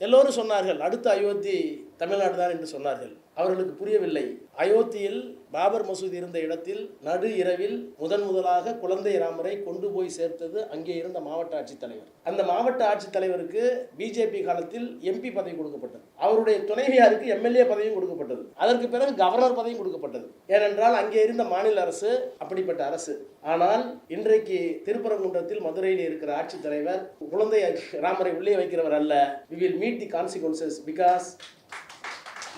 எல்லோரும் சொன்னார்கள் அடுத்த அயோத்தி தமிழ்நாடு தான் என்று சொன்னார்கள். அவர்களுக்கு புரியவில்லை. அயோத்தியில் பாபர் மசூதி இருந்த இடத்தில் நடு இரவில் முதன் முதலாக குழந்தை ராமரை கொண்டு போய் சேர்த்தது அங்கே இருந்த மாவட்ட ஆட்சித்தலைவர். அந்த மாவட்ட ஆட்சித்தலைவருக்கு பிஜேபி காலத்தில் எம்பி பதவி கொடுக்கப்பட்டது. அவருடைய துணைவியாருக்கு எம்எல்ஏ பதவியும் கொடுக்கப்பட்டது. அதற்கு பிறகு கவர்னர் பதவியும் கொடுக்கப்பட்டது. ஏனென்றால் அங்கே இருந்த மாநில அரசு அப்படிப்பட்ட அரசு. ஆனால் இன்றைக்கு திருப்பரங்குன்றத்தில் மதுரையில் இருக்கிற ஆட்சித்தலைவர் குழந்தை ராமரை உள்ளே வைக்கிறவர் அல்ல. We will meet the consequences because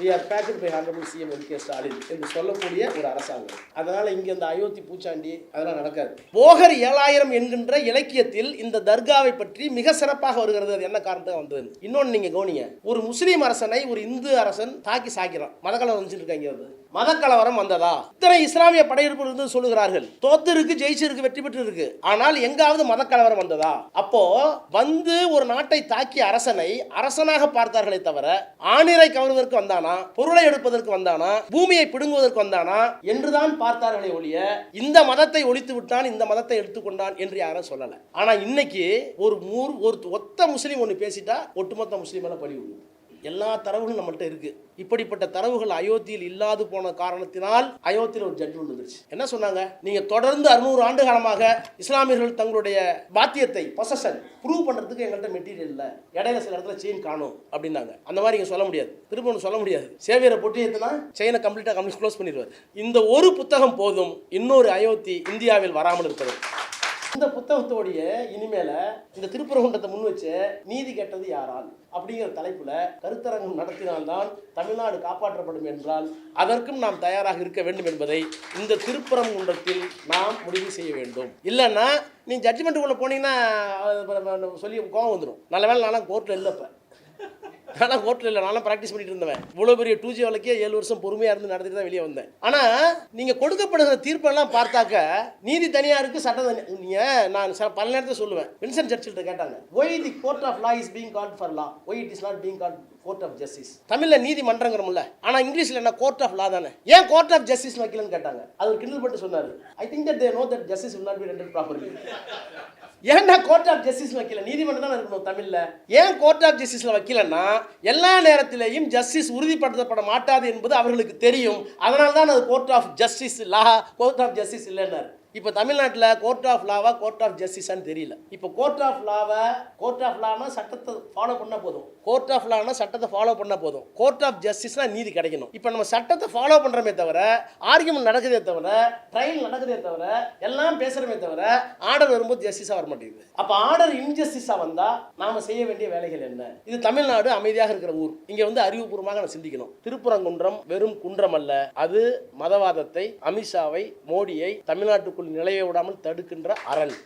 we backed by honourable CM M K Stalin என்று சொல்லக்கூடிய ஒரு அரசாங்கம். அதனால் இங்கே இந்த அயோத்தி பூச்சாண்டி அதெல்லாம் நடக்காது. போகர் ஏழாயிரம் என்கின்ற இலக்கியத்தில் இந்த தர்காவை பற்றி மிக சிறப்பாக வருகிறது. அது என்ன காரணத்துக்கு வந்தது? இன்னொன்று நீங்கள் கவனிங்க. ஒரு முஸ்லீம் அரசனை ஒரு இந்து அரசன் தாக்கி சாக்கிறான். மதக்கலவரம் வந்துட்டு இருக்காங்க அது. மதக்கலவரம் வந்ததா? இத்தனை இஸ்லாமிய படையெடுப்பு இருந்து சொல்லுகிறார்கள். தோத்து இருக்கு ஜெயிச்சிருக்கு வெற்றி பெற்று இருக்கு ஆனால் எங்காவது மதக்கலவரம் வந்ததா? அப்போ வந்து ஒரு நாட்டை தாக்கிய அரசனை அரசனாக பார்த்தார்களே தவிர ஆணிரை கவர்வதற்கு வந்தானா? பொருளை எடுப்பதற்கு வந்தானா? பூமியை பிடுங்குவதற்கு வந்தானா? என்றுதான் பார்த்தார்களே ஒழிய இந்த மதத்தை ஒழித்து விட்டான் இந்த மதத்தை எடுத்துக்கொண்டான் என்று யாரும் சொல்லல. ஆனா இன்னைக்கு ஒரு மூர் ஒரு ஒத்த முஸ்லீம் ஒன்று பேசிட்டா ஒட்டுமொத்த முஸ்லீம் எல்லாம் பழி விழுது எல்லா தரவுகளும் நம்மள்கிட்ட இருக்கு. இப்படிப்பட்ட தரவுகள் அயோத்தியில் இல்லாது போன காரணத்தினால் அயோத்தியில் ஒரு ஜட்மெண்ட் வந்துருச்சு என்ன சொன்னாங்க? நீங்க தொடர்ந்து அறுநூறு ஆண்டு காலமாக இஸ்லாமியர்கள் தங்களுடைய பாத்தியத்தை பொசஷன் ப்ரூவ் பண்றதுக்கு எங்கள்கிட்ட மெட்டீரியல் இல்லை. இடையில சில இடத்துல செயின் காணும் அப்படின்னாங்க. அந்த மாதிரி இங்க சொல்ல முடியாது. திரும்ப ஒன்று சொல்ல முடியாது. சேவியரை பொட்டி ஏத்துனா செயினை கம்ப்ளீட்டாக கம்ப்ளீட் க்ளோஸ் பண்ணிடுவார். இந்த ஒரு புத்தகம் போதும் இன்னொரு அயோத்தி இந்தியாவில் வராமல் இருக்கிறது இந்த புத்தகத்தோடைய இனிமேல இந்த திருப்பரங்குன்றத்தை முன் வச்சு நீதி கெட்டது யாரால்? அப்படிங்கிற தலைப்புல கருத்தரங்கம் நடத்தினால்தான் தமிழ்நாடு காப்பாற்றப்படும் என்றால் அதற்கும் நாம் தயாராக இருக்க வேண்டும் என்பதை இந்த திருப்பரங்குன்றத்தில் நாம் முடிவு செய்ய வேண்டும். இல்லைன்னா நீ ஜட்ஜ்மெண்ட்டுக்குள்ளே போனீங்கன்னா சொல்லி கோவம் வந்துடும் நல்ல வேலை நானும் கோர்ட்டில் இல்லைப்ப. ஆனால் ஹோட்டல் இல்லை நானும் ப்ராக்டிஸ் பண்ணிட்டு இருந்தேன் இவ்வளோ பெரிய டூ ஜி வழக்கே ஏழு வருஷம் பொறுமையாக இருந்து நடத்திட்டு தான் வெளியே வந்தேன். ஆனால் நீங்கள் கொடுக்கப்படுகிற தீர்ப்பெல்லாம் பார்த்தாக்க நீதி தனியாக இருக்குது சட்டம் தனி நீங்கள் நான் பல நேரத்தில் சொல்லுவேன். வின்சன் சர்ச்சில்ட்ட கேட்டாங்க why the court of law is being called for law why it is not being called court of justice தமிழில் நீதிமன்றங்கிறோம்ல ஆனால் இங்கிலீஷில் என்ன கோர்ட் ஆஃப் லா தானே. ஏன் கோர்ட் ஆஃப் ஜஸ்டிஸ் வைக்கலன்னு கேட்டாங்க. அது கிண்டல் பட்டு சொன்னார். I think that they know that justice will not be rendered properly ஏன்டா கோர்ட் ஆஃப் ஜஸ்டிஸ் வைக்கல? நீதிமன்றம் தான் இருக்கணும் தமிழில். ஏன் கோர்ட் ஆஃப் ஜஸ்டிஸில் வைக்கலன்னா எல்லா நேரத்திலேயும் ஜஸ்டிஸ் உறுதிப்படுத்தப்பட மாட்டாது என்பது அவர்களுக்கு தெரியும். அதனால்தான் அது court of justice law court of justice இல்லைன்னாரு. இப்போ தமிழ்நாட்டில் கோர்ட் ஆஃப் லாவா கோர்ட் ஆஃப் ஜஸ்டிஸான்னு தெரியல. இப்போ கோர்ட் ஆஃப் லாவை கோர்ட் ஆஃப் லானா சட்டத்தை ஃபாலோ பண்ணால் போதும். கோர்ட் ஆஃப் லானா சட்டத்தை ஃபாலோ பண்ணால் போதும். கோர்ட் ஆஃப் ஜஸ்டிஸ்னா நீதி கிடைக்கணும். இப்போ நம்ம சட்டத்தை ஃபாலோ பண்ணுறோமே தவிர ஆர்குமெண்ட் நடக்குதே தவிர ட்ரையல் நடக்குதே தவிர எல்லாம் பேசுகிறோமே தவிர ஆர்டர் வரும்போது ஜஸ்டிஸாக வர மாட்டேங்குது. அப்போ ஆர்டர் இன்ஜஸ்டிஸாக வந்தால் நாம் செய்ய வேண்டிய வேலைகள் என்ன? இது தமிழ்நாடு அமைதியாக இருக்கிற ஊர். இங்கே வந்து அறிவுபூர்வமாக நம்ம சிந்திக்கணும். திருப்புறங்குன்றம் வெறும் குன்றம் அல்ல. அது மதவாதத்தை அமித்ஷாவை மோடியை தமிழ்நாட்டுக்குள் நிலைய விடாமல் தடுக்கின்ற அரண்.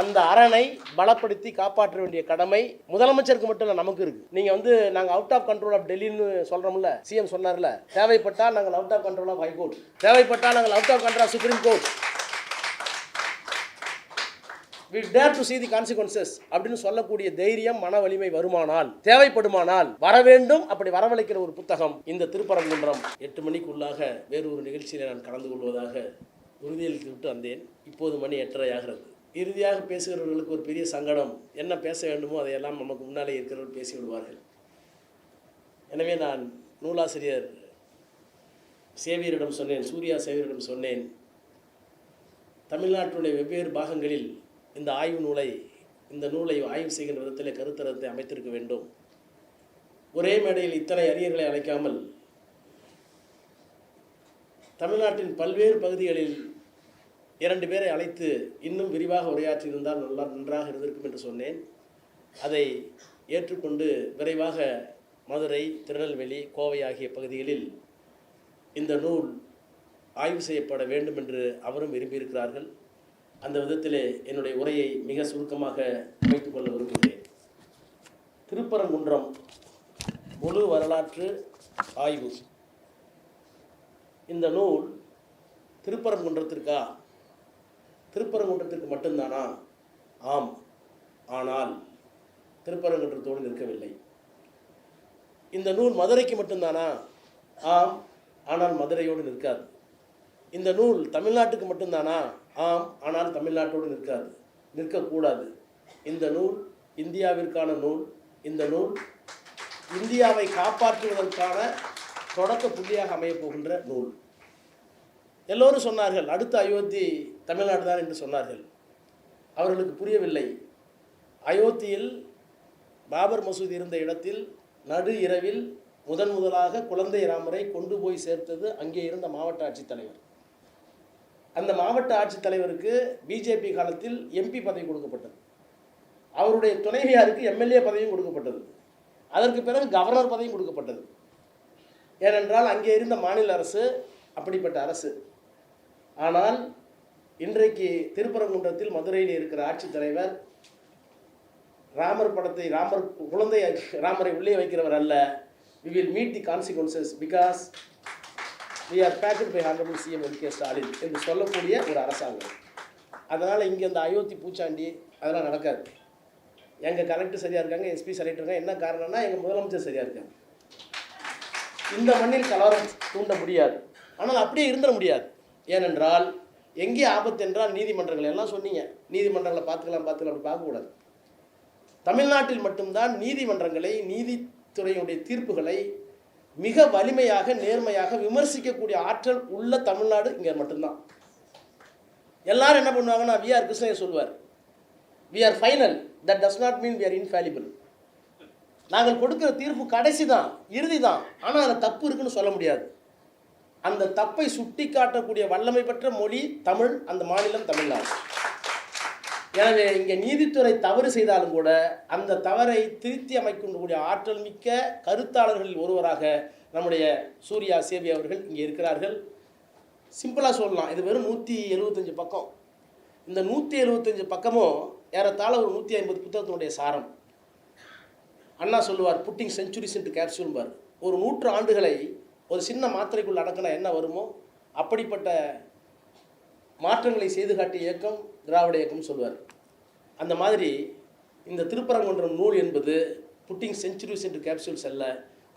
அந்த அரணை பலப்படுத்தி காப்பாற்ற வேண்டிய கடமை முதலமைச்சருக்கு மட்டும் இல்லை நமக்கு இருக்கு. நீங்க வந்து நாங்க அவுட் ஆஃப் கண்ட்ரோல் ஆஃப் டெல்லின்னு சொல்றோம்ல சிஎம் சொன்னார்ல தேவைப்பட்டால் நாங்கள் out of control of high court தேவைப்பட்டால் நாங்கள் out of control of supreme court we dare to see the consequences அப்படின்னு சொல்லக்கூடிய தைரியம் மன வலிமை வருமானால் தேவைப்படுமானால் வர வேண்டும். அப்படி வரவழைக்கிற ஒரு புத்தகம் இந்த திருப்பரங்குன்றம். எட்டு மணிக்குள்ளாக வேறு ஒரு நிகழ்ச்சியில் நான் கலந்து கொள்வதாக உறுதியளித்து விட்டு வந்தேன். இப்போது மணி எட்டரை ஆகிறது இறுதியாக பேசுகிறவர்களுக்கு ஒரு பெரிய சங்கடம். என்ன பேச வேண்டுமோ அதையெல்லாம் நமக்கு முன்னாலே இருக்கிறவர்கள் பேசி விடுவார்கள். எனவே நான் நூலாசிரியர் சேவியரிடம் சொன்னேன் சூர்யா சேவியரிடம் சொன்னேன். தமிழ்நாட்டுடைய வெவ்வேறு பாகங்களில் இந்த ஆய்வு நூலை இந்த நூலை ஆய்வு செய்கின்ற விதத்திலே கருத்தரத்தை அமைத்திருக்க வேண்டும். ஒரே மேடையில் இத்தனை அறிஞர்களை அழைக்காமல் தமிழ்நாட்டின் பல்வேறு பகுதிகளில் இரண்டு பேரை அழைத்து இன்னும் விரிவாக உரையாற்றியிருந்தால் நல்லா நன்றாக இருந்திருக்கும் என்று சொன்னேன். அதை ஏற்றுக்கொண்டு விரைவாக மதுரை திருநெல்வேலி கோவை ஆகிய பகுதிகளில் இந்த நூல் ஆய்வு செய்யப்பட வேண்டும் என்று அவரும் விரும்பியிருக்கிறார்கள். அந்த விதத்திலே என்னுடைய உரையை மிக சுருக்கமாக அமைத்துக் கொள்ள விரும்புகிறேன். திருப்பரங்குன்றம் முழு வரலாற்று ஆய்வு. இந்த நூல் திருப்பரங்குன்றத்திற்கா? திருப்பரங்குன்றத்திற்கு மட்டும்தானா? ஆம். ஆனால் திருப்பரங்குன்றத்தோடு நிற்கவில்லை. இந்த நூல் மதுரைக்கு மட்டும்தானா? ஆம். ஆனால் மதுரையோடு நிற்காது. இந்த நூல் தமிழ்நாட்டுக்கு மட்டும்தானா? ஆம் ஆனால் தமிழ்நாட்டோடு நிற்காது நிற்கக்கூடாது. இந்த நூல் இந்தியாவிற்கான நூல். இந்த நூல் இந்தியாவை காப்பாற்றுவதற்கான தொடக்க புள்ளியாக அமையப் போகின்ற நூல். எல்லோரும் சொன்னார்கள் அடுத்த அயோத்தி தமிழ்நாடு தான் என்று சொன்னார்கள். அவர்களுக்கு புரியவில்லை. அயோத்தியில் பாபர் மசூதி இருந்த இடத்தில் நடு இரவில் முதன் முதலாக குழந்தை ராமரை கொண்டு போய் சேர்த்தது அங்கே இருந்த மாவட்ட ஆட்சித்தலைவர். அந்த மாவட்ட ஆட்சித்தலைவருக்கு பிஜேபி காலத்தில் எம்பி பதவி கொடுக்கப்பட்டது. அவருடைய துணைவியாருக்கு எம்எல்ஏ பதவியும் கொடுக்கப்பட்டது. அதற்கு பிறகு கவர்னர் பதவியும் கொடுக்கப்பட்டது. ஏனென்றால் அங்கே இருந்த மாநில அரசு அப்படிப்பட்ட அரசு. ஆனால் இன்றைக்கு திருப்பரங்குன்றத்தில் மதுரையில் இருக்கிற ஆட்சித்தலைவர் ராமர் படத்தை ராமர் குழந்தை ராமரை உள்ளே வைக்கிறவர் அல்ல. We will meet the consequences because we are backed by honourable CM M K Stalin என்று சொல்லக்கூடிய ஒரு அரசாங்கம். அதனால் இங்கே இந்த அயோத்தி பூச்சாண்டி அதெல்லாம் நடக்காது. எங்கள் கலெக்டர் சரியாக இருக்காங்க எஸ்பி சரியாக இருக்காங்க என்ன காரணம்னா எங்கள் முதலமைச்சர் சரியாக இருக்காங்க இந்த மண்ணில் கலவரம் தூண்ட முடியாது. ஆனால் அப்படியே இருந்துட முடியாது. ஏனென்றால் எங்கே ஆபத்து என்றால் நீதிமன்றங்கள் எல்லாம் சொன்னீங்க. நீதிமன்றங்களை பார்த்துக்கலாம் பார்த்துக்கலாம் அப்படி பார்க்கக்கூடாது. தமிழ்நாட்டில் மட்டும்தான் நீதிமன்றங்களை நீதித்துறையினுடைய தீர்ப்புகளை மிக வலிமையாக நேர்மையாக விமர்சிக்கக்கூடிய ஆற்றல் உள்ள தமிழ்நாடு இங்கே மட்டும்தான். எல்லாரும் என்ன பண்ணுவாங்கன்னா வி ஆர் கிருஷ்ணன் சொல்வார் we are final that does not mean we are infallible நாங்கள் கொடுக்கிற தீர்ப்பு கடைசி தான் இறுதி தான் ஆனால் அதில் தப்பு இருக்குன்னு சொல்ல முடியாது. அந்த தப்பை சுட்டி காட்டக்கூடிய வல்லமை பெற்ற மொழி தமிழ் அந்த மாநிலம் தமிழ்நாடு. எனவே இங்கே நீதித்துறை தவறு செய்தாலும் கூட அந்த தவறை திருத்தி அமைக்கக்கூடிய ஆற்றல் மிக்க கருத்தாளர்களில் ஒருவராக நம்முடைய சூர்யா சேவி அவர்கள் இங்கே இருக்கிறார்கள். சிம்பிளாக சொல்லலாம். இது வெறும் நூற்றி எழுபத்தஞ்சு பக்கம். இந்த நூற்றி எழுபத்தஞ்சு பக்கமும் ஏறத்தாழ ஒரு நூற்றி ஐம்பது புத்தகத்தினுடைய சாரம். அண்ணா சொல்லுவார் புட்டிங் செஞ்சுரிஸ் இன்ட்டு கேப்சூல்பார் ஒரு நூற்று ஆண்டுகளை ஒரு சின்ன மாத்திரைக்குள் அடக்கினா என்ன வருமோ? அப்படிப்பட்ட மாற்றங்களை செய்து காட்டிய இயக்கம் திராவிட இயக்கம்னு சொல்வார் அந்த மாதிரி இந்த திருப்பரங்குன்றம் நூல் என்பது புட்டிங் செஞ்சுரிஸ் என்று கேப்சூல்ஸ் அல்ல.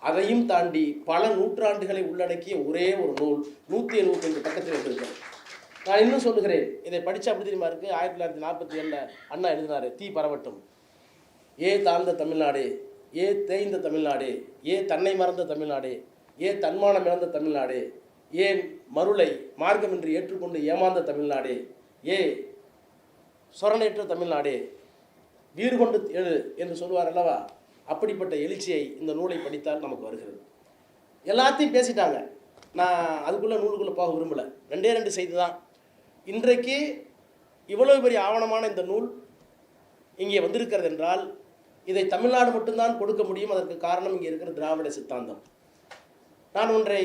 அதையும் தாண்டி பல நூற்றாண்டுகளை உள்ளடக்கிய ஒரே ஒரு நூல் நூற்றி எழுபத்தஞ்சு பக்கத்தில் வந்திருக்கிறது நான் இன்னும் சொல்லுகிறேன் இதை படித்தா அப்படி தெரியுமா இருக்குது ஆயிரத்தி தொள்ளாயிரத்தி நாற்பத்தி ஏழில் அண்ணா எழுதினார் தீ பரவட்டும். ஏ தாழ்ந்த தமிழ்நாடு ஏ தேய்ந்த தமிழ்நாடு ஏ தன்னை மறந்த தமிழ்நாடு ஏ தன்மானம் இழந்த தமிழ்நாடு ஏன் மருளை மார்க்கமின்றி ஏற்றுக்கொண்டு ஏமாந்த தமிழ்நாடு ஏ சொரணேற்ற தமிழ்நாடே வீறு கொண்டு எழு என்று சொல்லுவார் அல்லவா? அப்படிப்பட்ட எழுச்சியை இந்த நூலை படித்தால் நமக்கு வருகிறது. எல்லாத்தையும் பேசிட்டாங்க. நான் அதுக்குள்ளே நூலுக்குள்ளே போக விரும்பலை. ரெண்டே ரெண்டு செய்தி தான். இன்றைக்கு இவ்வளவு பெரிய ஆவணமான இந்த நூல் இங்கே வந்திருக்கிறது என்றால் இதை தமிழ்நாடு மட்டும்தான் கொடுக்க முடியும். அதற்கு காரணம் இங்கே இருக்கிற திராவிட சித்தாந்தம். நான் ஒன்றை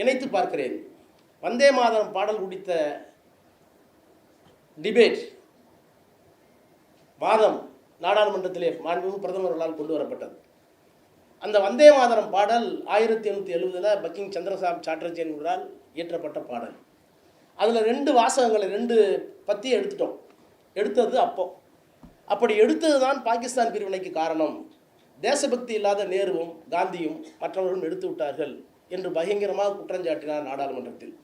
இணைத்து பார்க்கிறேன். வந்தே மாதம் பாடல் குடித்த டிபேட். வாதம் நாடாளுமன்றத்திலே மாண்புமிகு பிரதமர்களால் கொண்டு வரப்பட்டது. அந்த வந்தே மாதரம் பாடல் ஆயிரத்தி எண்ணூற்றி எழுபதில் பக்கிங் சந்திரசாப் சாட்டர்ஜி என்பவரால் இயற்றப்பட்ட பாடல். அதில் ரெண்டு வாசகங்களை ரெண்டு பற்றி எடுத்துட்டோம். எடுத்தது அப்போ. அப்படி எடுத்தது தான் பாகிஸ்தான் பிரிவினைக்கு காரணம். தேசபக்தி இல்லாத நேருவும் காந்தியும் மற்றவர்களும் எடுத்து விட்டார்கள் என்று பயங்கரமாக குற்றஞ்சாட்டினார் நாடாளுமன்றத்தில்.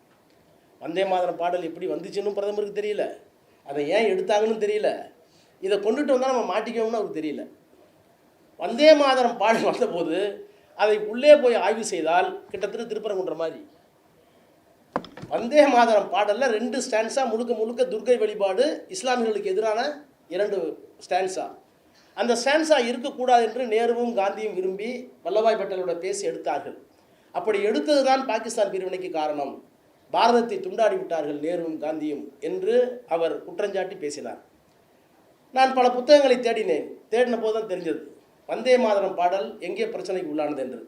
வந்தே மாதரம் பாடல் எப்படி வந்துச்சுன்னு பிரதமருக்கு தெரியல. அதை ஏன் எடுத்தாங்கன்னு தெரியல. இதை கொண்டுட்டு வந்தால் நம்ம மாட்டிக்கோம்னு அவருக்கு தெரியல. வந்தே மாதரம் பாடல் வந்தபோது அதை உள்ளே போய் ஆய்வு செய்தால் கிட்டத்தட்ட திருப்பரங்குன்ற மாதிரி. வந்தே மாதரம் பாடலில் ரெண்டு ஸ்டான்ஸாக முழுக்க முழுக்க துர்க்கை வழிபாடு இஸ்லாமியர்களுக்கு எதிரான இரண்டு ஸ்டான்ஸா அந்த ஸ்டான்ஸாக இருக்கக்கூடாது என்று நேருவும் காந்தியும் விரும்பி வல்லபாய் பட்டேலோட பேசி எடுத்தார்கள். அப்படி எடுத்தது தான் பாகிஸ்தான் பிரிவினைக்கு காரணம். பாரதத்தை துண்டாடி விட்டார்கள் நேருவும் காந்தியும் என்று அவர் குற்றஞ்சாட்டி பேசினார். நான் பல புத்தகங்களை தேடினேன். தேடின போது தான் தெரிஞ்சது வந்தே மாதரம் பாடல் எங்கே பிரச்சனைக்கு உள்ளானது என்று.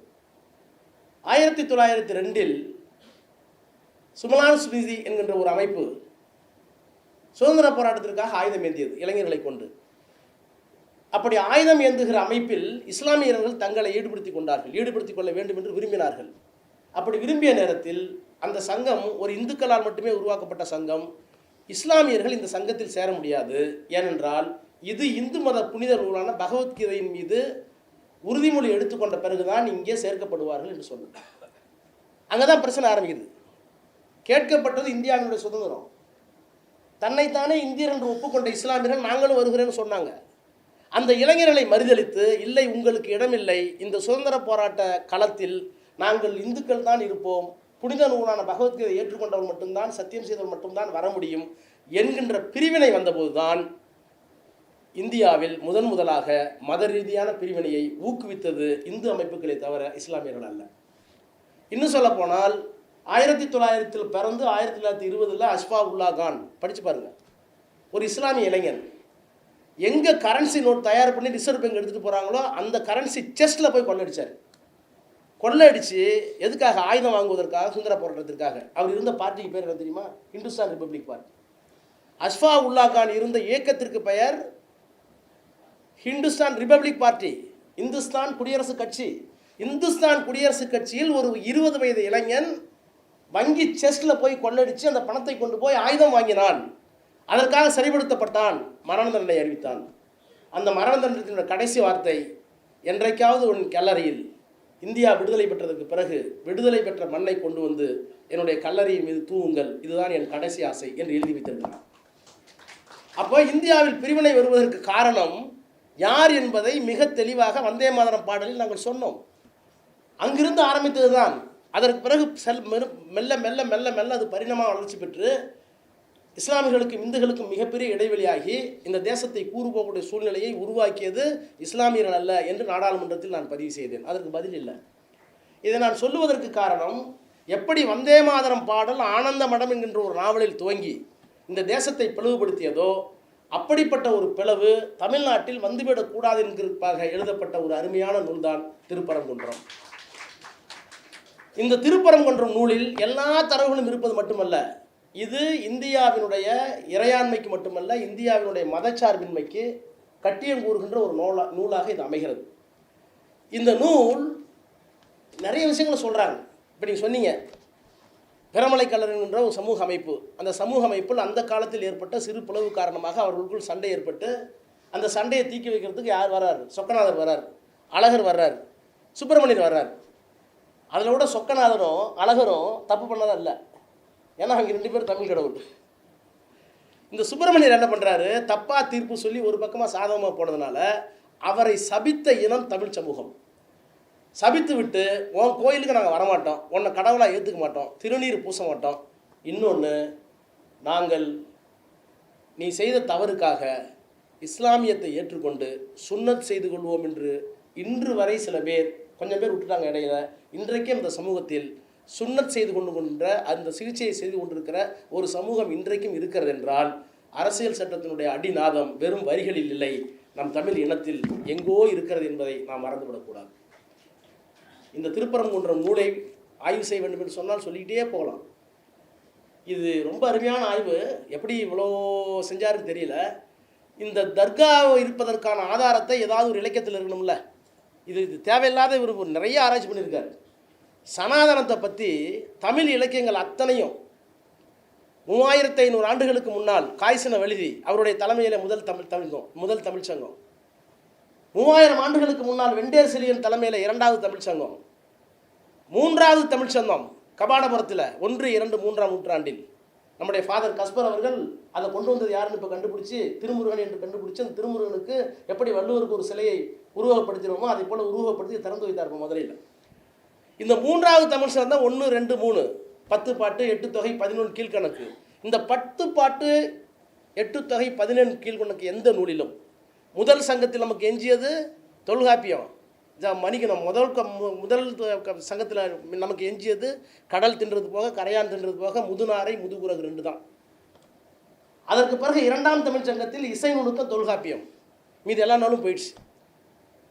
ஆயிரத்தி தொள்ளாயிரத்தி ரெண்டில் சுமலான் ஸ்மிருதி என்கின்ற ஒரு அமைப்பு சுதந்திர போராட்டத்திற்காக ஆயுதம் ஏந்தியது இளைஞர்களை கொண்டு. அப்படி ஆயுதம் ஏந்துகிற அமைப்பில் இஸ்லாமியர்கள் தங்களை ஈடுபடுத்திக் கொண்டார்கள். ஈடுபடுத்திக் கொள்ள வேண்டும் என்று விரும்பினார்கள். அப்படி விரும்பிய நேரத்தில் அந்த சங்கம் ஒரு இந்துக்களால் மட்டுமே உருவாக்கப்பட்ட சங்கம். இஸ்லாமியர்கள் இந்த சங்கத்தில் சேர முடியாது. ஏனென்றால் இது இந்து மத புனித நூலான பகவத்கீதையின் மீது உறுதிமொழி எடுத்துக்கொண்ட பிறகுதான் இங்கே சேர்க்கப்படுவார்கள் என்று சொன்னார் அங்கே தான் பிரச்சனை ஆரம்பிக்குது. கேட்கப்பட்டது இந்தியாவினுடைய சுதந்திரம். தன்னைத்தானே இந்தியர் என்று ஒப்புக்கொண்ட இஸ்லாமியர்கள் நாங்களும் வருகிறேன்னு சொன்னாங்க. அந்த இளைஞர்களை மறுதளித்து இல்லை உங்களுக்கு இடமில்லை. இந்த சுதந்திர போராட்ட களத்தில் நாங்கள் இந்துக்கள் தான் இருப்போம். புனித நூலான பகவத்கீதை ஏற்றுக்கொண்டவர் மட்டும்தான் சத்தியம் செய்தவர் மட்டும்தான் வர முடியும் என்கின்ற பிரிவினை வந்தபோதுதான் இந்தியாவில் முதன் முதலாக மத ரீதியான பிரிவினையை ஊக்குவித்தது இந்து அமைப்புகளை தவிர இஸ்லாமியர்கள் அல்ல. இன்னும் சொல்ல போனால் ஆயிரத்தி தொள்ளாயிரத்தில் பிறந்து ஆயிரத்தி தொள்ளாயிரத்தி இருபதில் அஷ்பா உல்லா கான். படித்து பாருங்கள் ஒரு இஸ்லாமிய இளைஞன் எங்கே கரன்சி நோட் தயார் பண்ணி ரிசர்வ் பேங்க் எடுத்துகிட்டு போகிறாங்களோ அந்த கரன்சி செஸ்ட்டில் போய் கொள்ளடிச்சார். கொள்ளடிச்சு எதுக்காக ஆயுதம் வாங்குவதற்காக சுந்தர போராட்டத்திற்காக? அவர் இருந்த பார்ட்டிக்கு பேர் என்ன தெரியுமா? Hindustan republic party. அஸ்ஃபா உல்லா கான் இருந்த இயக்கத்திற்கு பெயர் ஹிந்துஸ்தான் ரிப்பப்ளிக் பார்ட்டி. இந்துஸ்தான் குடியரசு கட்சி. இந்துஸ்தான் குடியரசு கட்சியில் ஒரு இருபது வயது இளைஞன் வங்கி செஸ்டில் போய் கொள்ளடிச்சு அந்த பணத்தை கொண்டு போய் ஆயுதம் வாங்கினான். அதற்காக சரிபடுத்தப்பட்டான் மரண தண்டனை அறிவித்தான். அந்த மரண தண்டனத்தினுடைய கடைசி வார்த்தை என்றைக்காவது உன் கல்லறையில் இந்தியா விடுதலை பெற்றதற்கு பிறகு விடுதலை பெற்ற மண்ணை கொண்டு வந்து என்னுடைய கல்லறையின் மீது தூவுங்கள். இதுதான் என் கடைசி ஆசை என்று எழுதி வைத்திருக்கிறார். அப்போ இந்தியாவில் பிரிவினை வருவதற்கு காரணம் யார் என்பதை மிக தெளிவாக வந்தே மாதரம் பாடலில் நாங்கள் சொன்னோம். அங்கிருந்து ஆரம்பித்தது தான் அதற்கு பிறகு செல் மெரு- மெல்ல மெல்ல மெல்ல மெல்ல அது பரிணாம வளர்ச்சி பெற்று இஸ்லாமியர்களுக்கும் இந்துகளுக்கும் மிகப்பெரிய இடைவெளியாகி இந்த தேசத்தை கூறு போகக்கூடிய சூழ்நிலையை உருவாக்கியது இஸ்லாமியர்கள் அல்ல என்று நாடாளுமன்றத்தில் நான் பதிவு செய்தேன். அதற்கு பதில் இல்லை. இதை நான் சொல்லுவதற்கு காரணம் எப்படி வந்தே மாதரம் பாடல் ஆனந்த மடம் என்கின்ற ஒரு நாவலில் துவங்கி இந்த தேசத்தை பிளவுபடுத்தியதோ அப்படிப்பட்ட ஒரு பிளவு தமிழ்நாட்டில் வந்துவிடக்கூடாது என்கிறதுக்காக எழுதப்பட்ட ஒரு அருமையான நூல்தான் திருப்பரங்குன்றம். இந்த திருப்பரங்குன்றம் நூலில் எல்லா தரவுகளும் இருப்பது மட்டுமல்ல இது இந்தியாவினுடைய இறையாண்மைக்கு மட்டுமல்ல இந்தியாவினுடைய மதச்சார்பின்மைக்கு கட்டியம் கூறுகின்ற ஒரு நூலா நூலாக இது அமைகிறது. இந்த நூல் நிறைய விஷயங்களை சொல்கிறாங்க இப்போ நீங்கள் சொன்னீங்க பிரமலை கல்லறின்ற ஒரு சமூக அமைப்பு. அந்த சமூக அமைப்பில் அந்த காலத்தில் ஏற்பட்ட சிறு பிளவு காரணமாக அவர்களுக்குள் சண்டை ஏற்பட்டு அந்த சண்டையை தீக்கி வைக்கிறதுக்கு யார் வர்றார் சொக்கநாதர் வர்றார் அழகர் வர்றார். சுப்பிரமணியர் வர்றார். அதில் விட சொக்கநாதரும் அழகரும் தப்பு பண்ணதாக இல்லை ஏன்னா அவங்க ரெண்டு பேரும் தமிழ் கடவுள். இந்த சுப்பிரமணியர் என்ன பண்ணுறாரு தப்பாக தீர்ப்பு சொல்லி ஒரு பக்கமாக சாதகமாக போனதுனால அவரை சபித்த இனம் தமிழ் சமூகம். சபித்து விட்டு உன் கோயிலுக்கு நாங்கள் வரமாட்டோம். உன்னை கடவுளாக ஏற்றுக்க மாட்டோம். திருநீர் பூச மாட்டோம். இன்னொன்று நாங்கள் நீ செய்த தவறுக்காக இஸ்லாமியத்தை ஏற்றுக்கொண்டு சுன்னத் செய்து கொள்வோம் என்று இன்று வரை சில பேர் கொஞ்சம் பேர் விட்டுட்டாங்க இடையில. இன்றைக்கும் இந்த சமூகத்தில் சுண்ணத் செய்து கொண்டு கொண்ட அந்த சிகிச்சையை செய்து கொண்டிருக்கிற ஒரு சமூகம் இன்றைக்கும் இருக்கிறது என்றால் அரசியல் சட்டத்தினுடைய அடிநாதம் வெறும் வரிகளில் இல்லை. நம் தமிழ் இனத்தில் எங்கோ இருக்கிறது என்பதை நாம் மறந்துவிடக்கூடாது. இந்த திருப்பரங்குன்ற நூலை ஆய்வு செய்ய வேண்டும் என்று சொன்னால் சொல்லிக்கிட்டே போகலாம். இது ரொம்ப அருமையான ஆய்வு. எப்படி இவ்வளோ செஞ்சாருன்னு தெரியல. இந்த தர்கா இருப்பதற்கான ஆதாரத்தை ஏதாவது ஒரு இலக்கியத்தில் இருக்கணும்ல. இது இது தேவையில்லாத இவர் நிறைய ஆராய்ச்சி பண்ணியிருக்காரு. சனாதனத்தை பற்றி தமிழ் இலக்கியங்கள் அத்தனையும் மூவாயிரத்து ஐநூறு ஆண்டுகளுக்கு முன்னால் காய்சன எழுதி அவருடைய தலைமையில் முதல் தமிழ் தமிழ்கம் முதல் தமிழ் சங்கம். மூவாயிரம் ஆண்டுகளுக்கு முன்னால் வெண்டேர் தலைமையில் இரண்டாவது தமிழ் சங்கம். மூன்றாவது தமிழ் சங்கம் கபாடபுரத்தில் ஒன்று இரண்டு மூன்றாம் நூற்றாண்டில். நம்முடைய ஃபாதர் கஸ்பர் அவர்கள் அதை கொண்டு வந்தது யாருன்னு இப்போ கண்டுபிடிச்சி திருமுருகன் என்று கண்டுபிடிச்சு அந்த திருமுருகனுக்கு எப்படி வள்ளுவருக்கு ஒரு சிலையை உருவகப்படுத்தினோமோ அதை போல உருவகப்படுத்தி திறந்து வைத்தார் இப்போ மதுரையில். இந்த மூன்றாவது தமிழ் சங்கம் தான் ஒன்று ரெண்டு மூணு. பத்து பாட்டு எட்டு தொகை பதினொன்று கீழ்கணக்கு. இந்த பத்து பாட்டு எட்டு தொகை பதினொன்று கீழ்கணக்கு எந்த நூலிலும்? முதல் சங்கத்தில் நமக்கு எஞ்சியது தொல்காப்பியம். மணிக்கணும் முதல் மு- முதல் சங்கத்தில் நமக்கு எஞ்சியது கடல் தின்றது போக கரையான் தின்றது போக முதுநாரை முதுகுரகு ரெண்டு தான். அதற்கு பிறகு இரண்டாம் தமிழ் சங்கத்தில் இசை நுணுக்கம் தொல்காப்பியம். மீது எல்லா நாளும் போயிடுச்சு.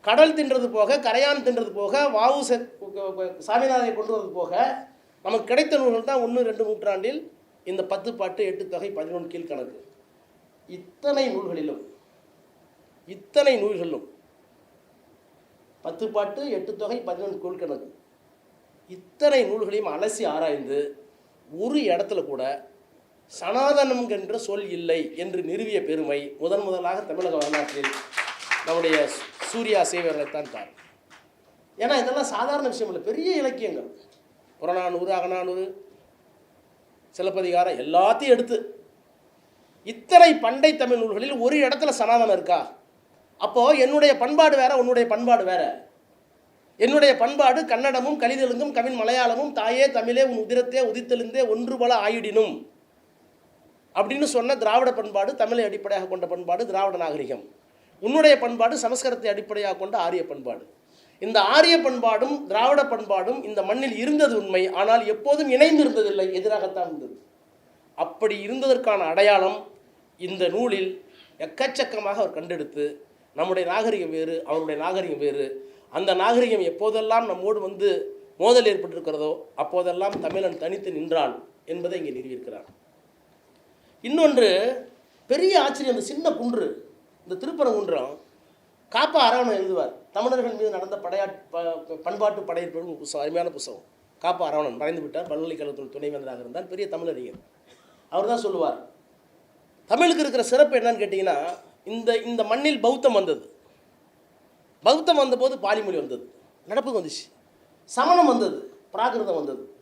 கடல் தின்றது போக கரையான் தின்றது போக வாவு செ- சாமிநாதனை கொண்டு வந்தது போக நமக்கு கிடைத்த நூல்கள் தான் ஒன்று ரெண்டு நூற்றாண்டில் இந்த பத்து பாட்டு எட்டு தொகை பதினொன்று கீழ்கணக்கு. இத்தனை நூல்களிலும் இத்தனை நூல்களிலும் பத்து பாட்டு எட்டு தொகை பதினொன்று கீழ்கணக்கு. இத்தனை நூல்களையும் அலசி ஆராய்ந்து ஒரு இடத்துல கூட சனாதனம் என்ற சொல் இல்லை என்று நிறுவிய பெருமை முதன் முதலாக தமிழக வரலாற்றில் நம்முடைய சூர்யா சேவர்களைத்தான் தான் ஏன்னா இதெல்லாம் சாதாரண விஷயம் இல்லை. பெரிய இலக்கியங்கள். புறநானூறு அகநானூறு சிலப்பதிகாரம் எல்லாத்தையும் எடுத்து இத்தனை பண்டை தமிழ் நூல்களில் ஒரு இடத்துல சனாதனம் இருக்கா? அப்போது என்னுடைய பண்பாடு வேற உன்னுடைய பண்பாடு வேற. என்னுடைய பண்பாடு கன்னடமும் கலிதெலுங்கும் கவின் மலையாளமும் தாயே தமிழே உன் உதிரத்தே உதித்தெழுந்தே ஒன்று போல ஆயிடினும். அப்படின்னு சொன்ன திராவிட பண்பாடு தமிழை அடிப்படையாக கொண்ட பண்பாடு திராவிட நாகரிகம். உன்னுடைய பண்பாடு சமஸ்கிருதத்தை அடிப்படையாக கொண்ட ஆரிய பண்பாடு. இந்த ஆரிய பண்பாடும் திராவிட பண்பாடும் இந்த மண்ணில் இருந்தது உண்மை. ஆனால் எப்போதும் இணைந்து இருந்ததில்லை எதிராகத்தான் இருந்தது. அப்படி இருந்ததற்கான அடையாளம் இந்த நூலில் எக்கச்சக்கமாக அவர் கண்டெடுத்து நம்முடைய நாகரிகம் வேறு அவருடைய நாகரிகம் வேறு. அந்த நாகரிகம் எப்போதெல்லாம் நம்மோடு வந்து மோதல் ஏற்பட்டிருக்கிறதோ அப்போதெல்லாம் தமிழன் தனித்து நின்றான் என்பதை இங்கே நிறுவியிருக்கிறார். இன்னொன்று பெரிய ஆச்சரியம் அந்த சின்ன குன்று. இந்த திருப்பரங்குன்றம் காப்பா அரவணன் எழுதுவார். தமிழர்கள் மீது நடந்த படையாட் ப- பண்பாட்டு படையெடுப்பு புஸ்தகம் அருமையான புஸ்தகம். காப்பா அரவணன் மறைந்து விட்டார். பல்கலைக்கழகத்தில் துணைவேந்தராக இருந்தார். பெரிய தமிழறிஞர் அவர் தான் சொல்லுவார். தமிழுக்கு இருக்கிற சிறப்பு என்னன்னு கேட்டிங்கன்னா இந்த இந்த மண்ணில் பௌத்தம் வந்தது. பௌத்தம் வந்தபோது பாலிமொழி வந்தது. நடப்புக்கு வந்துச்சு. சமணம் வந்தது. பிராகிருதம் வந்தது.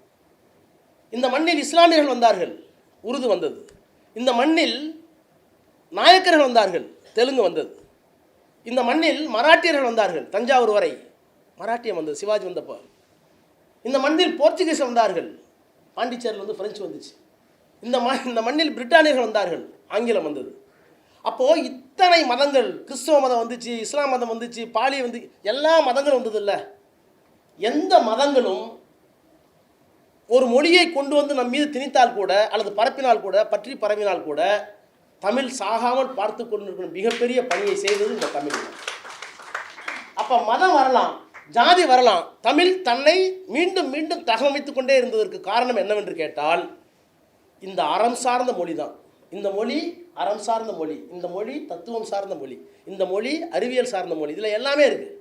இந்த மண்ணில் இஸ்லாமியர்கள் வந்தார்கள். உருது வந்தது. இந்த மண்ணில் நாயக்கர்கள் வந்தார்கள். தெலுங்கு வந்தது. இந்த மண்ணில் மராட்டியர்கள் வந்தார்கள் தஞ்சாவூர் வரை. மராட்டியம் வந்தது சிவாஜி வந்தப்போ. இந்த மண்ணில் போர்ச்சுகீஸ் வந்தார்கள் பாண்டிச்சேரியில் வந்து பிரெஞ்சு வந்துச்சு. இந்த ம இந்த மண்ணில் பிரிட்டானியர்கள் வந்தார்கள் ஆங்கிலம் வந்தது. அப்போது இத்தனை மதங்கள் கிறிஸ்தவ மதம் வந்துச்சு இஸ்லாம் மதம் வந்துச்சு பாலி வந்து எல்லா மதங்களும் வந்தது இல்லை எந்த மதங்களும் ஒரு மொழியை கொண்டு வந்து நம் மீது திணித்தால் கூட அல்லது பரப்பினால் கூட பற்றி பரவினால் கூட தமிழ் சாகாமல் பார்த்து கொண்டிருக்கிற மிகப்பெரிய பணியை செய்தது இந்த தமிழ் அப்போ மதம் வரலாம் ஜாதி வரலாம் தமிழ் தன்னை மீண்டும் மீண்டும் தகவமைத்துக் கொண்டே இருந்ததற்கு காரணம் என்னவென்று கேட்டால் இந்த அறம் சார்ந்த மொழி தான் இந்த மொழி அறம் சார்ந்த மொழி இந்த மொழி தத்துவம் சார்ந்த மொழி இந்த மொழி அறிவியல் சார்ந்த மொழி இதில் எல்லாமே இருக்குது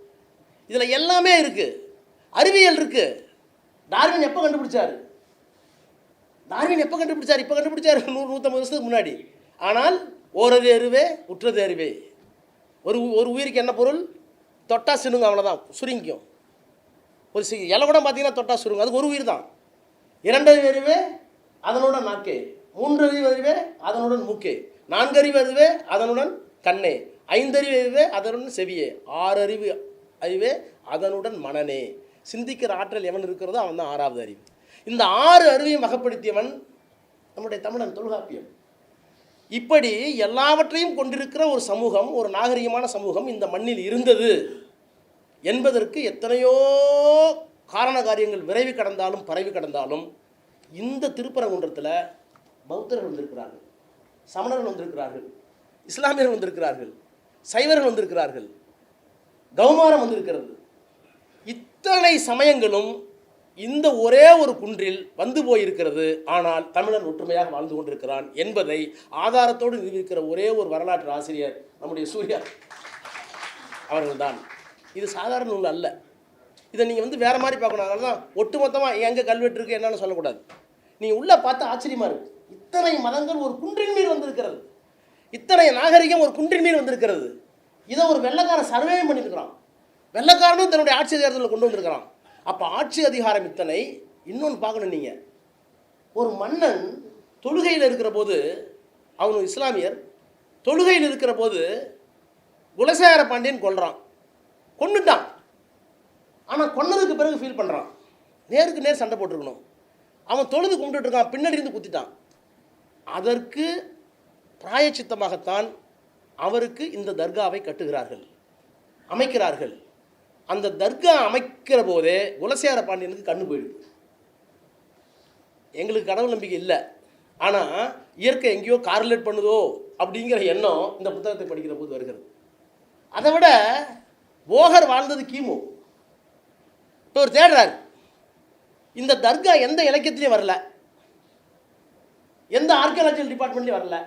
இதில் எல்லாமே இருக்குது அறிவியல் இருக்குது டார்வின் எப்போ கண்டுபிடிச்சாரு? டார்வின் எப்போ கண்டுபிடிச்சார்? இப்போ கண்டுபிடிச்சார் நூறு நூற்றம்பது வருஷத்துக்கு முன்னாடி. ஆனால் ஓரது அறிவே உற்றது அறிவே ஒரு ஒரு உயிருக்கு என்ன பொருள்? தொட்டா சினுங்க அவ்வளோதான் சுருங்கிக்கும். ஒரு சி இலை கூட பார்த்தீங்கன்னா தொட்டா சுருங்கும். அதுக்கு ஒரு உயிர் தான். இரண்டறிவு அறிவே அதனுடன் நாக்கே. மூன்றறிவு அறிவே அதனுடன் மூக்கே. நான்கறிவு அறிவே அதனுடன் கண்ணே. ஐந்தறிவு அறிவே அதனுடன் செவியே. ஆறறிவு அறிவே அதனுடன் மனனே சிந்திக்கிற ஆற்றல் எவன் இருக்கிறதோ அவன் தான் ஆறாவது அறிவு. இந்த ஆறு அறிவையும் வகப்படுத்தியவன் நம்முடைய தமிழன் தொல்காப்பியம் இப்படி எல்லாவற்றையும் கொண்டிருக்கிற ஒரு சமூகம் ஒரு நாகரிகமான சமூகம் இந்த மண்ணில் இருந்தது என்பதற்கு எத்தனையோ காரண காரியங்கள் விரைவு கடந்தாலும் பரவி கடந்தாலும் இந்த திருப்பரங்குன்றத்தில் பௌத்தர்கள் வந்திருக்கிறார்கள் சமணர்கள் வந்திருக்கிறார்கள் இஸ்லாமியர்கள் வந்திருக்கிறார்கள் சைவர்கள் வந்திருக்கிறார்கள் கௌமாரம் வந்திருக்கிறது. இத்தனை சமயங்களும் இந்த ஒரே ஒரு குன்றில் வந்து போயிருக்கிறது ஆனால் தமிழன் ஒற்றுமையாக வாழ்ந்து கொண்டிருக்கிறான் என்பதை ஆதாரத்தோடு நிரூபிக்கிற ஒரே ஒரு வரலாற்று ஆசிரியர் நம்முடைய சூர்யா அவர்கள்தான். இது சாதாரண நூல் அல்ல. இதை நீங்கள் வந்து வேறு மாதிரி பார்க்கணும். அதனால தான் ஒட்டுமொத்தமாக எங்கே கல்வெட்டு இருக்குது என்னன்னு சொல்லக்கூடாது. நீங்கள் உள்ளே பார்த்தா ஆச்சரியமாக இருக்குது இத்தனை மதங்கள் ஒரு குன்றின் மீது வந்திருக்கிறது. இத்தனை நாகரிகம் ஒரு குன்றின் மீது வந்திருக்கிறது. இதை ஒரு வெள்ளக்காரன் சர்வே பண்ணியிருக்கிறான். வெள்ளக்காரனும் தன்னுடைய ஆட்சி அதிகாரத்தில் கொண்டு வந்திருக்கிறான். அப்போ ஆட்சி அதிகாரம் இத்தனை? இன்னொன்று பார்க்கணும் நீங்கள் ஒரு மன்னன் தொழுகையில் இருக்கிற போது அவனு இஸ்லாமியர் தொழுகையில் இருக்கிற போது குலசேகர பாண்டியன் கொள்கிறான் கொன்னுட்டான். ஆனால் கொன்னதுக்கு பிறகு ஃபீல் பண்ணுறான் நேருக்கு நேர் சண்டை போட்டிருக்கணும். அவன் தொழுது கும்பிட்டுருக்கான் இருக்கான் பின்னாடி இருந்து குத்திட்டான். அதற்கு பிராயச்சித்தமாகத்தான் அவருக்கு இந்த தர்காவை கட்டுகிறார்கள் அமைக்கிறார்கள். அந்த தர்கா அமைக்கிற போதே குலசேர பாண்டியனுக்கு கண்ணு போயிடுது. எங்களுக்கு கடவுள் நம்பிக்கை இல்லை. ஆனால் இயற்கை எங்கேயோ கார்லேட் பண்ணுதோ அப்படிங்கிற எண்ணம் இந்த புத்தகத்தை படிக்கிற போது வருகிறது. அதை விட போகர் வாழ்ந்தது கிமு. இப்போ ஒரு தேடுறார். இந்த தர்கா எந்த இலக்கியத்திலையும் வரல. எந்த ஆர்கியாலஜிக்கல் டிபார்ட்மெண்ட்லேயும் வரல.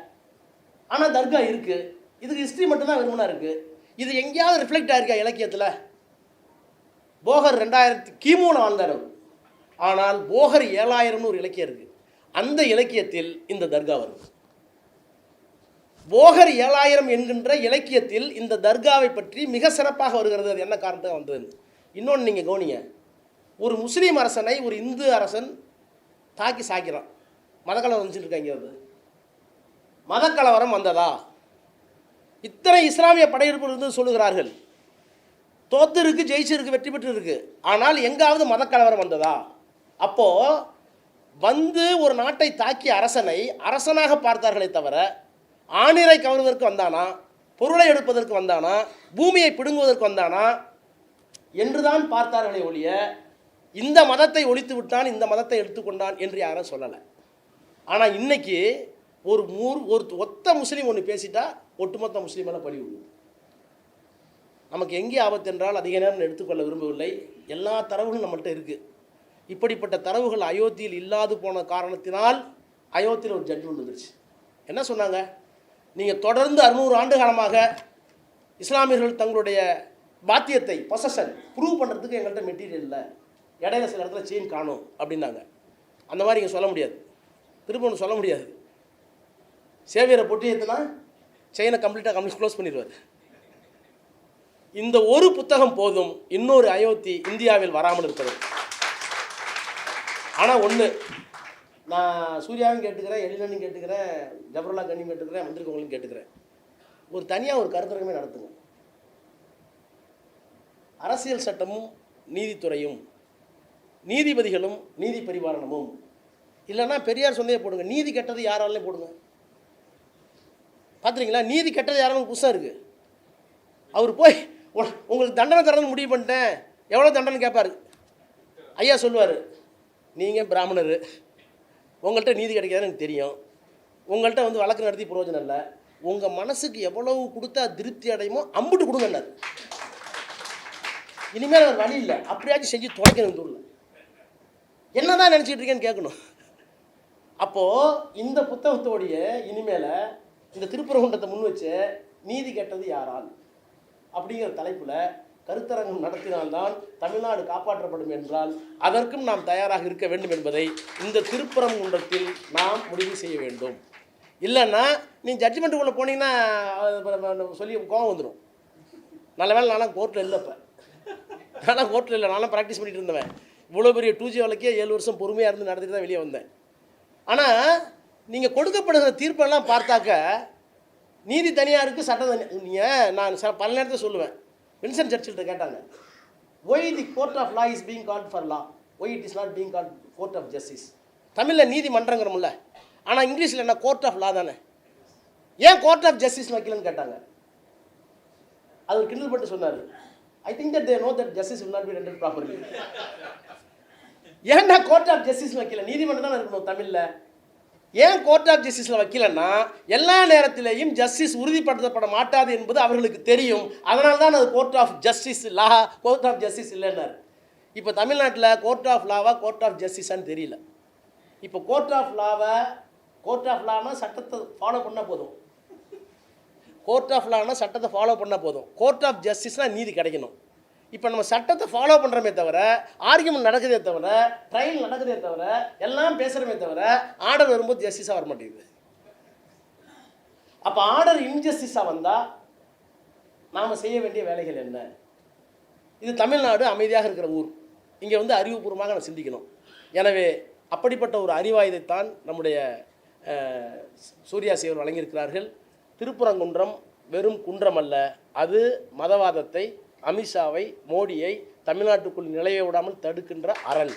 ஆனால் தர்கா இருக்குது இதுக்கு ஹிஸ்ட்ரி மட்டும்தான் விரும்பினா இருக்குது இது எங்கேயாவது ரிஃப்ளெக்ட் ஆயிருக்கா இலக்கியத்தில்? போகர் ரெண்டாயிரத்தி கிமுன்னு வாழ்ந்தார் அவர் ஆனால் போகர் ஏழாயிரம்னு ஒரு இலக்கியம் இருக்குது அந்த இலக்கியத்தில் இந்த தர்கா வருது. போகர் ஏழாயிரம் என்கின்ற இலக்கியத்தில் இந்த தர்காவை பற்றி மிக சிறப்பாக வருகிறது. அது என்ன காரணத்துக்கு வந்தது இன்னொன்று நீங்கள் கவனிங்க. ஒரு முஸ்லீம் அரசனை ஒரு இந்து அரசன் தாக்கி சாக்கிறான் மதக்கலவரம் வந்துச்சுருக்காங்க அது. மதக்கலவரம் வந்ததா? இத்தனை இஸ்லாமிய படையெடுப்பு இருந்து சொல்லுகிறார்கள். தோத்து இருக்கு ஜெயிச்சிருக்கு வெற்றி பெற்று இருக்கு ஆனால் எங்காவது மதக்கலவரம் வந்ததா? அப்போ வந்து ஒரு நாட்டை தாக்கிய அரசனை அரசனாக பார்த்தார்களே தவிர ஆணிரை கவர்வதற்கு வந்தானா? பொருளை எடுப்பதற்கு வந்தானா? பூமியை பிடுங்குவதற்கு வந்தானா? என்றுதான் பார்த்தார்களே ஒழிய இந்த மதத்தை ஒழித்து விட்டான் இந்த மதத்தை எடுத்துக்கொண்டான் என்று யாரும் சொல்லலை. ஆனால் இன்னைக்கு ஒரு மூர் ஒரு ஒத்த முஸ்லீம் ஒன்று பேசிட்டா ஒட்டுமொத்த முஸ்லீமெல்லாம் பழி விடுவோம் நமக்கு எங்கே ஆபத்து என்றால் அதிக நேரம் எடுத்துக்கொள்ள விரும்பவில்லை. எல்லா தரவுகளும் நம்மள்கிட்ட இருக்குது இப்படிப்பட்ட தரவுகள் அயோத்தியில் இல்லாது போன காரணத்தினால் அயோத்தியில் ஒரு ஜட்ஜ்மெண்ட் வந்துருச்சு. என்ன சொன்னாங்க? நீங்கள் தொடர்ந்து அறுநூறு ஆண்டு காலமாக இஸ்லாமியர்கள் தங்களுடைய பாத்தியத்தை பொசஷன் ப்ரூவ் பண்ணுறதுக்கு எங்கள்கிட்ட மெட்டீரியல் இல்லை. இடையில சில இடத்துல செயின் காணும் அப்படின்னாங்க. அந்த மாதிரி இங்கே சொல்ல முடியாது. திரும்ப ஒன்று சொல்ல முடியாது. சேவியரை பொட்டி ஏற்றுனா செயினை கம்ப்ளீட்டாக கம்ப்ளீட் க்ளோஸ் பண்ணிடுவார். இந்த ஒரு புத்தகம் போதும் இன்னொரு அயோத்தி இந்தியாவில் வராமல் இருக்கிறது ஆனால் ஒன்று நான் சூர்யாவும் கேட்டுக்கிறேன் எழிலனும் கேட்டுக்கிறேன் ஜபருல்லா கண்ணியும் கேட்டுக்கிறேன் வந்திருக்கவங்களும் கேட்டுக்கிறேன். ஒரு தனியாக ஒரு கருத்தரங்கமே நடத்துங்க. அரசியல் சட்டமும் நீதித்துறையும் நீதிபதிகளும் நீதி பரிபாலனமும். இல்லைன்னா பெரியார் சொந்தையே போடுங்க. நீதி கெட்டது யாராலையும் போடுங்க. பார்த்துறீங்களா நீதி கெட்டது யாராலும் புதுசாக இருக்குது அவர் போய் உங்களுக்கு தண்டனை தரணும்னு முடிவு பண்ணிட்டேன். எவ்வளோ தண்டனை கேட்பாரு ஐயா சொல்லுவார் நீங்கள் பிராமணர். உங்கள்கிட்ட நீதி கிடைக்காதுன்னு எனக்கு தெரியும். உங்கள்கிட்ட வந்து வழக்கு நடத்தி பிரயோஜனம் இல்லை. உங்கள் மனசுக்கு எவ்வளவு கொடுத்தா திருப்தி அடையுமோ அம்புட்டு கொடுங்கன்னாரு. இனிமேல் அவர் வழி இல்லை. அப்படியாச்சும் செஞ்சு துடைக்கணும் தூரில் ஊரில். என்னதான் நினச்சிட்டு இருக்கேன்னு கேட்கணும். அப்போது இந்த புத்தகத்தோடைய இனிமேல் இந்த திருப்பரங்குன்றத்தை முன் வச்சு நீதி கெட்டது யாரால்? அப்படிங்கிற தலைப்பில் கருத்தரங்கம் நடத்தினால்தான் தமிழ்நாடு காப்பாற்றப்படும் என்றால் அதற்கும் நாம் தயாராக இருக்க வேண்டும் என்பதை இந்த திருப்பரங்குன்றத்தில் நாம் முடிவு செய்ய வேண்டும். இல்லைன்னா நீ ஜட்ஜ்மெண்ட்டுக்குள்ளே போனீங்கன்னா சொல்லி கோவம் வந்துடும் நல்ல வேலை நானும் கோர்ட்டில் இல்லை இப்போ. நான்லாம் கோர்ட்டில் இல்லை நானும் ப்ராக்டிஸ் பண்ணிட்டு இருந்தவன். இவ்வளோ பெரிய டூ ஜி வழக்கே ஏழு வருஷம் பொறுமையாக இருந்து நடத்திட்டு தான் வெளியே வந்தேன். ஆனால் நீங்கள் கொடுக்கப்படுகிற தீர்ப்பெல்லாம் பார்த்தாக்க நீதி தனியாக இருக்குது சட்டம் தனி நீங்கள் நான் பல நேரத்தில் சொல்லுவேன். வின்சன் சர்ச்சில்கிட்ட கேட்டாங்க. Why the court of law is being called for law why it is not being called court of justice தமிழில் நீதிமன்றங்கிறோம்ல ஆனால் இங்கிலீஷில் என்ன? கோர்ட் ஆஃப் லா தானே. ஏன் கோர்ட் ஆஃப் ஜஸ்டிஸ் வைக்கலன்னு கேட்டாங்க? அது ஒரு கிண்டல் பட்டு சொன்னார். I think that they know that justice will not be rendered properly ஏன்னா கோர்ட் ஆஃப் ஜஸ்டிஸ் வைக்கல நீதிமன்றம் தான் இருக்கணும் தமிழில். ஏன் கோர்ட் ஆஃப் ஜஸ்டிஸில் வைக்கலன்னா எல்லா நேரத்திலேயும் ஜஸ்டிஸ் உறுதிப்படுத்தப்பட மாட்டாது என்பது அவர்களுக்கு தெரியும். அதனால தான் அது court of justice law court of justice இல்லைன்னாரு. இப்போ தமிழ்நாட்டில் கோர்ட் ஆஃப் லாவா கோர்ட் ஆஃப் ஜஸ்டிஸான்னு தெரியல. இப்போ கோர்ட் ஆஃப் லாவை கோர்ட் ஆஃப் லானா சட்டத்தை ஃபாலோ பண்ணால் போதும். கோர்ட் ஆஃப் லானா சட்டத்தை ஃபாலோ பண்ணால் போதும். கோர்ட் ஆஃப் ஜஸ்டிஸ்னால் நீதி கிடைக்கணும். இப்போ நம்ம சட்டத்தை ஃபாலோ பண்ணுறோமே தவிர ஆர்கியூமெண்ட் நடக்குதே தவிர ட்ரையல் நடக்குதே தவிர எல்லாம் பேசுகிறோமே தவிர ஆர்டர் வரும்போது ஜஸ்டிஸாக வர மாட்டேங்குது. அப்போ ஆர்டர் இன்ஜஸ்டிஸாக வந்தால் நாம் செய்ய வேண்டிய வேலைகள் என்ன? இது தமிழ்நாடு அமைதியாக இருக்கிற ஊர். இங்கே வந்து அறிவுபூர்வமாக நான் சிந்திக்கணும். எனவே அப்படிப்பட்ட ஒரு அறிவாயுதைத்தான் நம்முடைய சூர்யா சேவர் வழங்கியிருக்கிறார்கள். திருப்புறங்குன்றம் வெறும் குன்றம் அல்ல அது மதவாதத்தை அமித்ஷாவை மோடியை தமிழ்நாட்டுக்குள் நிலைய விடாமல் தடுக்கின்ற அரண்.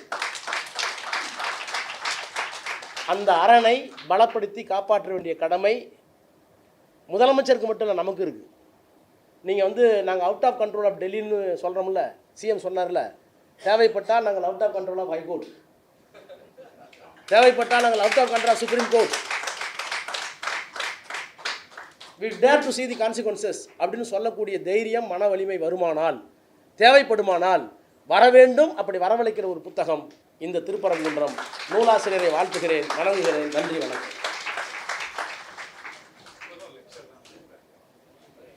அந்த அரணை பலப்படுத்தி காப்பாற்ற வேண்டிய கடமை முதலமைச்சருக்கு மட்டும் இல்லை நமக்கு இருக்குது நீங்கள் வந்து நாங்கள் அவுட் ஆஃப் கண்ட்ரோல் ஆஃப் டெல்லின்னு சொல்கிறோம்ல சிஎம் சொன்னார்ல தேவைப்பட்டால் நாங்கள் out of control of high court தேவைப்பட்டால் நாங்கள் out of control of supreme court we dare to see the consequences அப்படின்னு சொல்லக்கூடிய தைரியம் மன வலிமை வருமானால் தேவைப்படுமானால் வர வேண்டும். அப்படி வரவழைக்கிற ஒரு புத்தகம் இந்த திருப்பரங்குன்றம். நூலாசிரியரை வாழ்த்துகிறேன். வணங்குகிறேன். நன்றி வணக்கம்.